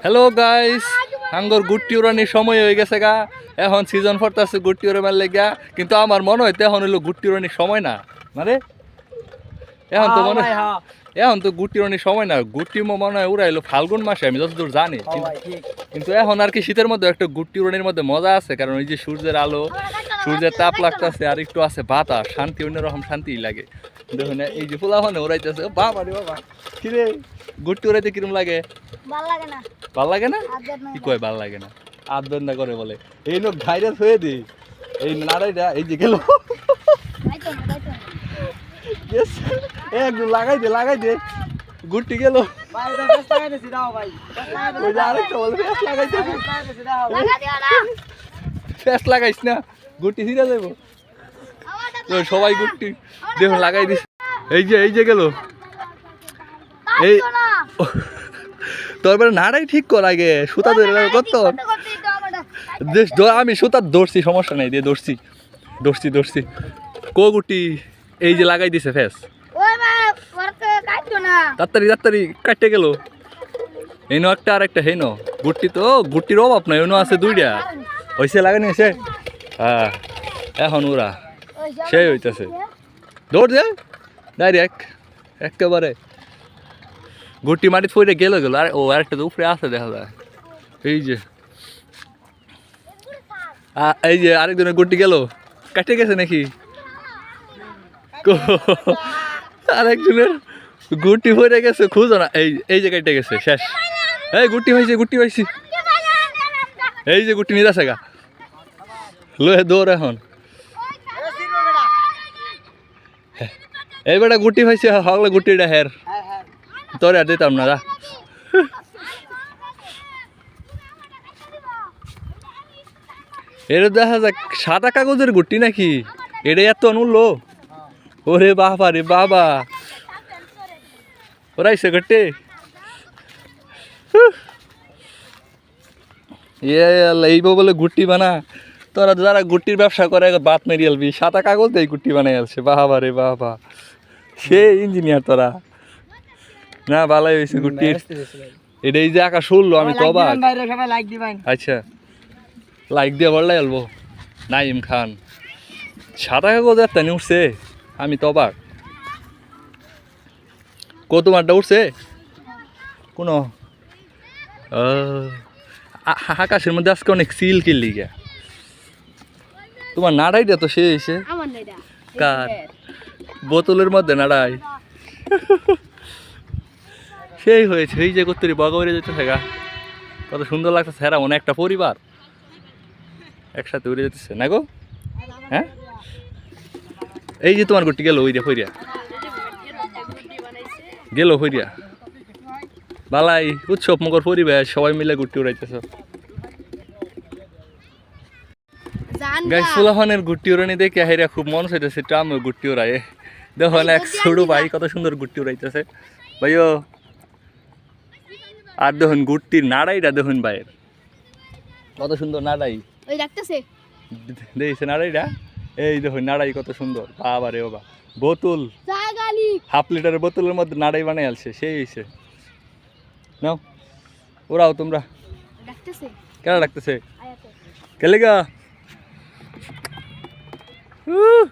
Hello guys আঙ্গর গুট্টি উড়ানির সময় হয়ে গেছে গা। এখন সিজন ফরতাছে গুট্টি উড়ে মারলে গা। কিন্তু আমার মনে হয় এখন হইল গুট্টি উড়ানির সময় না। মানে এখন তো মনে হয় এখন তো গুট্টি উড়ানির সময় না। গুটি মো মনে হয় উড়াইলো ফাল্গুন মাসে আমি যতদূর জানি। কিন্তু- কিন্তু এখন আর কি শীতের মধ্যে একটা গুটি উড়ানির মধ্যে মজা আছে। কারণ ওই যে সূর্যের আলো সূর্যের তাপ লাগতেছে আর একটু আছে বাতাস শান্তি অন্যরকম শান্তি লাগে। দেখুন এই যে ফুলা মানে উড়াইতেছে। বাবা রে বাবা। কিরে গুট্টি উড়াইতে কিরম লাগে? ভালো লাগে না। ভালো লাগে না? কি কয় ভালো লাগে না? আদর না করে বলে। এই লোক ভাইরাস হয়ে দি। এই নাড়াইটা এই যে গেল। যাইতো না যাইতো না। Yes. এ একটু লাগাই দে লাগাই দে। গুটি গেল। ওই যে আরেকটা বলে ফ্যাস লাগাইতে লাগা দিও না। গুটি ছিঁড়ে যাব সবাই গুটি। দেখুন লাগাই দিস। এই যে এই যে গেল। এই তাইতো না তোর নাড়াই ঠিক কর আগে সুতা ধরে করতে আমি সুতা ধরছি সমস্যা নেই দিয়ে ধরছি। ধরছি ধরছি। কো গুটি এই যে লাগাই দিছে ফেস। তাড়াতাড়ি তাড়াতাড়ি কাটতে গেল। এইনো একটা আর একটা হেনো গুটি তো গুটির অভাব নাই এনো আছে দুইটা। হয়েছে লাগানি এসে হ্যাঁ এখন ওরা। সেই হইতেছে। দৌড় দে। ডাইরেক্ট একেবারে গুটি মাটিতে পড়ে গেল গেল। আর ও আরেকটা তো উপরে আছে দেখা যায়। এই যে। এই যে আরেকজনের গুটি গেল। কাটে গেছে নাকি? আরেকজনের গুটি পড়ে গেছে খুঁজো না। এই এই যে কেটে গেছে শেষ। এই গুটি হয়েছে গুটি হয়েছি। এই যে গুটি নিয়ে আসে গা। লয়ে দৌড় এখন। এই বেটা গুটি হয়েছে হগলে গুটিটা হের। তোর আর দিতাম না এটা দেখা যাক সাদা কাগজের গুটি নাকি? এটা এত অনুল্লো ওরে বাবা রে বাবা। ওরাইছে গটে ইয়ে আল্লাহ, এই বলে গুটি বানা। তোরা যারা গুটির ব্যবসা করে বাত মেরি আলবি সাদা কাগজ দিয়ে গুটি বানাই আলছে বাবা রে বাবা। সে ইঞ্জিনিয়ার তোরা। না ভালোই হয়েছে গুটির এটা এই যে আঁকা শুনলো আমি তো অবাক। আচ্ছা। লাইক দিয়ে বললাই আলবো নাইম খান। সাদা কাগজ একটা নিয়ে উঠছে। আমি তো অবাক। কত মারটা উঠছে? কোনো। আকাশের মধ্যে আজকে অনেক সিল কিনলি গা তোমার নাড়াইটা তো সে এসে কার? বোতলের মধ্যে নাড়াই। সেই হয়েছে এই যে করতে বগরে যেতে থাকা। কত সুন্দর লাগতেছে হ্যাঁ মনে একটা পরিবার। একসাথে উড়ে যেতেছে না গো? হ্যাঁ? এই যে তোমার গুটি গেল ওইটা হইয়া গেল হইয়া বালাই উৎসব মকর পরিবেশ সবাই মিলে গুটি উড়াইতেছ। জান গাই সুলাহনের গুটি উড়ানি দেখে হেরা খুব মন চাইতেছে একটু গুটি উড়াই। দেখো এক ছোড়ো ভাই কত সুন্দর গুটি উড়াইতেছে। ভাইও আর দেখুন গুটির নাড়াইটা দেখুন ভাইয়ের। কত সুন্দর নাড়াই। ওই ডাকতেছে। দেখছে নাড়াইটা এই দেখুন নাড়াই কত সুন্দর। বাবা রে বাবা। বোতল। হাফ লিটারের বোতলের মধ্যে নাড়াই বানাই আলছে সেই হয়েছে নাও ওরাও তোমরা। কেন ডাকতেছে? আয়াতে। Woo!